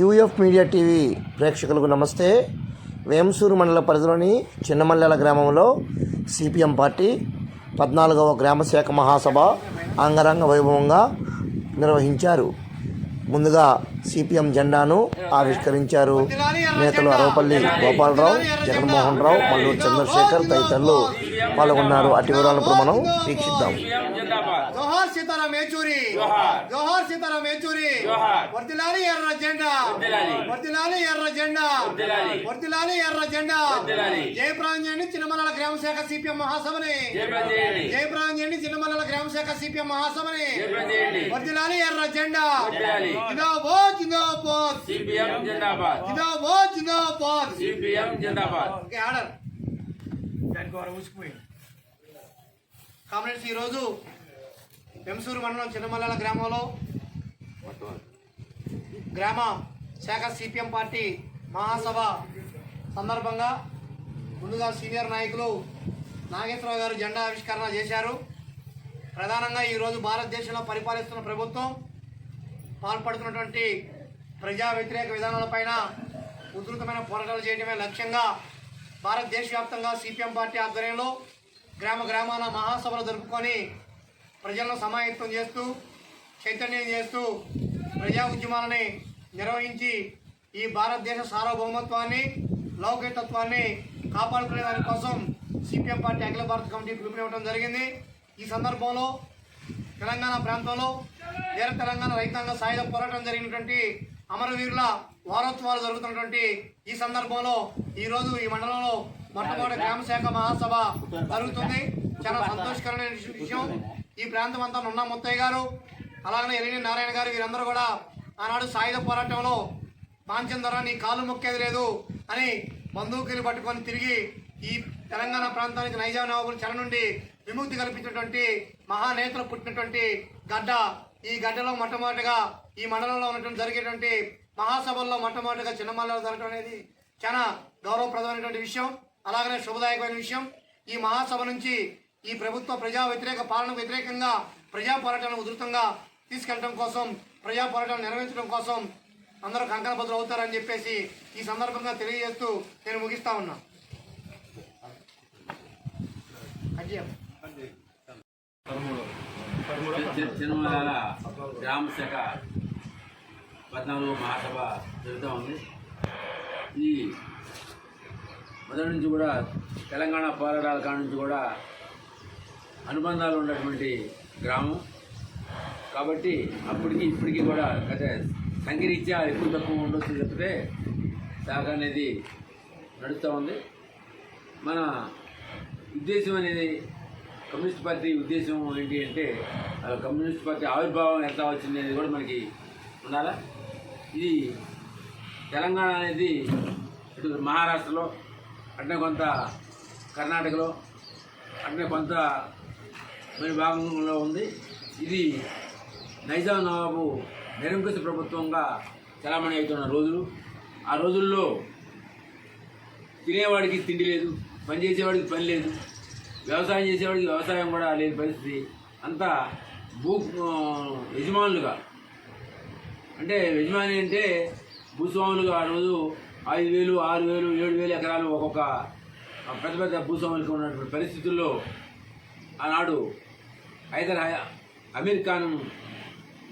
UF media TV ప్రేక్షకులకు నమస్తే. వేంసూరు మండల పరిధిలోని చిన్నమల్లెల గ్రామంలో సిపిఎం పార్టీ పద్నాలుగవ గ్రామశాఖ మహాసభ అంగరంగ వైభవంగా నిర్వహించారు. ముందుగా సిపిఎం జెండాను ఆవిష్కరించారు నేతలు అరవపల్లి గోపాలరావు జగన్మోహన్ రావు మల్లూరు చంద్రశేఖర్ తదితరులు పాల్గొన్నారు. అటు వివరాలను ఇప్పుడు మనం వీక్షిద్దాం. జోహార్ సీతారాం యేచూరి జోహార్. జోహార్ సీతారాం యేచూరి జోహార్. వర్తిలాలి ఎర్ర జెండా వర్ధిల్లాలి. వర్తిలాలి ఎర్ర జెండా వర్ధిల్లాలి. వర్తిలాలి ఎర్ర జెండా వర్ధిల్లాలి. జయప్రదం చేయండి చిన్నమల్లల గ్రామ శాఖ సిపిఎం మహాసభని జయప్రదం చేయండి జయప్రదం చేయండి చిన్నమల్లల గ్రామ శాఖ సిపిఎం మహాసభని జయప్రదం చేయండి వర్తిలాలి ఎర్ర జెండా వర్ధిల్లాలి. జిందాబాద్ జిందాబాద్ సిపిఎం జిందాబాద్ జిందాబాద్ జిందాబాద్ సిపిఎం జిందాబాద్ ఓకే ఆర్డర్ దానికి వారు ఊసిపోయింది కామ్రేడ్స్ ఈరోజు వెంసూరు మండలం చిన్నమల్లెల గ్రామంలో గ్రామ శాఖ సిపిఎం పార్టీ మహాసభ సందర్భంగా ముందుగా సీనియర్ నాయకులు నాగేశ్వరరావు గారు జెండా ఆవిష్కరణ చేశారు. ప్రధానంగా ఈరోజు భారతదేశంలో పరిపాలిస్తున్న ప్రభుత్వం పాల్పడుతున్నటువంటి ప్రజా వ్యతిరేక విధానాలపైన ఉధృతమైన పోరాటాలు చేయడమే లక్ష్యంగా భారతదేశ వ్యాప్తంగా సిపిఎం పార్టీ ఆధ్వర్యంలో గ్రామ గ్రామాల మహాసభలు జరుపుకొని ప్రజలను సమాయత్తం చేస్తూ చైతన్యం చేస్తూ ప్రజా ఉద్యమాలని నిర్వహించి ఈ భారతదేశ సార్వభౌమత్వాన్ని లౌకికతత్వాన్ని కాపాడుకునే దానికోసం సిపిఎం పార్టీ అఖిల భారత కమిటీ పిలుపునివ్వడం జరిగింది. ఈ సందర్భంలో తెలంగాణ ప్రాంతంలో వీర తెలంగాణ రైతాంగ సాయుధ పోరాటం జరిగినటువంటి అమరవీరుల వారోత్సవాలు జరుగుతున్నటువంటి ఈ సందర్భంలో ఈరోజు ఈ మండలంలో మొట్టమొదటి గ్రామ శాఖ మహాసభ జరుగుతుంది. చాలా సంతోషకరమైన విషయం. ఈ ప్రాంతం అంతా నున్నా ముత్తయ్య గారు అలాగనే ఎలిని నారాయణ గారు వీరందరూ కూడా ఆనాడు సాయుధ పోరాటంలో పాంచందర నీ కాలు మొక్కేది లేదు అని బందూకులు పట్టుకొని తిరిగి ఈ తెలంగాణ ప్రాంతానికి నైజాం నవాబుల చెర నుండి విముక్తి కల్పించినటువంటి మహానేతలు పుట్టినటువంటి గడ్డ. ఈ గడ్డలో మొట్టమొదటిగా ఈ మండలంలో ఉన్నటువంటి జరిగేటువంటి మహాసభల్లో మొట్టమొదటిగా చిన్నమల్లలో జరగడం అనేది చాలా గౌరవప్రదమైనటువంటి విషయం అలాగనే శుభదాయకమైన విషయం. ఈ మహాసభ నుంచి ఈ ప్రభుత్వ ప్రజా వ్యతిరేక పాలన వ్యతిరేకంగా ప్రజా పోరాటాలను ఉధృతంగా తీసుకెళ్ళడం కోసం ప్రజా పోరాటాలు నిర్వహించడం కోసం అందరూ కంకణ అవుతారని చెప్పేసి ఈ సందర్భంగా తెలియజేస్తూ నేను ముగిస్తా ఉన్నా. చిన్నమల గ్రామ శాఖ పద్నాలుగు మహాసభ జరుగుతూ ఉంది. ఈ మొదటి నుంచి కూడా తెలంగాణ పోరాటాల కాడ నుంచి కూడా అనుబంధాలు ఉన్నటువంటి గ్రామం. కాబట్టి అప్పటికి ఇప్పటికీ కూడా గత సంఖ్యరీత్యా ఎక్కువ తక్కువ ఉండొచ్చు చెప్తే శాఖ అనేది నడుస్తూ ఉంది. మన ఉద్దేశం అనేది కమ్యూనిస్ట్ పార్టీ ఉద్దేశం ఏంటి అంటే కమ్యూనిస్ట్ పార్టీ ఆవిర్భావం ఎంత వచ్చింది అనేది కూడా మనకి ఉండాలా? ఇది తెలంగాణ అనేది ఇటు మహారాష్ట్రలో అట్నే కొంత కర్ణాటకలో అట్నే కొంత మరి భాగంలో ఉంది. ఇది నైజాం నవాబు నిరంకుశ ప్రభుత్వంగా చలామణి అవుతున్న రోజులు. ఆ రోజుల్లో తినేవాడికి తిండి లేదు పని చేసేవాడికి పని లేదు వ్యవసాయం చేసేవాడికి వ్యవసాయం కూడా లేని పరిస్థితి. అంతా భూ యజమానులుగా. అంటే యజమాని అంటే భూస్వాములుగా ఆ రోజు ఐదు వేలు ఆరు వేలు ఏడు వేలు ఎకరాలు ఒక్కొక్క పెద్ద పెద్ద భూస్వాములకు ఉన్నటువంటి పరిస్థితుల్లో ఆనాడు హైదర్ హై- అమీర్ ఖాన్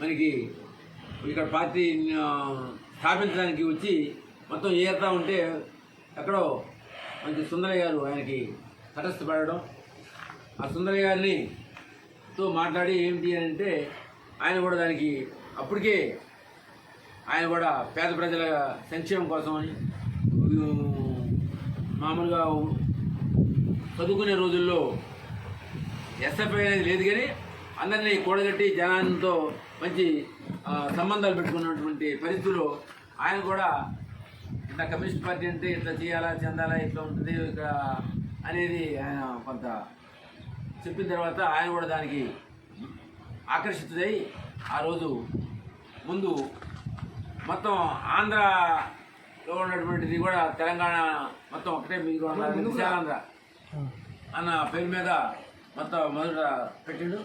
మనకి ఇక్కడ పార్టీ స్థాపించడానికి వచ్చి మొత్తం ఏరుతా ఉంటే ఎక్కడో మంచి సుందరయ్య గారు ఆయనకి తటస్థపడడం ఆ సుందరయ్య గారిని తో మాట్లాడి ఏంటి అని అంటే ఆయన కూడా దానికి అప్పటికే ఆయన కూడా పేద ప్రజల సంక్షేమం కోసమని మామూలుగా చదువుకునే రోజుల్లో ఎస్ఎఫ్ఐ అనేది లేదు కానీ అందరినీ కూడగట్టి జనాలతో మంచి సంబంధాలు పెట్టుకున్నటువంటి పరిస్థితుల్లో ఆయన కూడా ఇట్లా కమ్యూనిస్ట్ పార్టీ అంటే ఇట్లా చేయాలా చెందాలా ఇట్లా ఉంటుంది ఇక్కడ అనేది ఆయన కొంత చెప్పిన తర్వాత ఆయన కూడా దానికి ఆకర్షితుడై ఆ రోజు ముందు మొత్తం ఆంధ్రలో ఉన్నటువంటిది కూడా తెలంగాణ మొత్తం ఒకటే మీకు విశాలాంధ్ర అన్న పేరు మీద మొత్తం మొదట పెట్టిండు.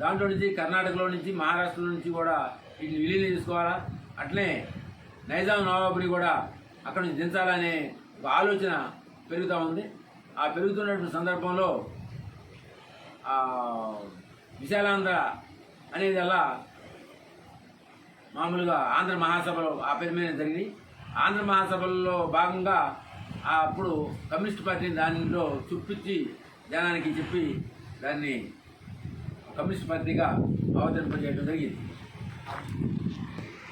దాంట్లో నుంచి కర్ణాటకలో నుంచి మహారాష్ట్ర నుంచి కూడా వీటిని విలీనం చేసుకోవాలా? అట్లే నైజాం నవాబుని కూడా అక్కడి నుంచి దించాలనే ఒక ఆలోచన పెరుగుతూ ఉంది. ఆ పెరుగుతున్నటువంటి సందర్భంలో విశాలాంధ్ర అనేది అలా మామూలుగా ఆంధ్ర మహాసభలో ఆ పేరు మీద జరిగింది. ఆంధ్ర మహాసభల్లో భాగంగా అప్పుడు కమ్యూనిస్ట్ పార్టీని దానిలో చూపించి జనానికి చెప్పి దాన్ని కమ్యూనిస్ట్ పార్టీగా అవతరింపజేయడం జరిగింది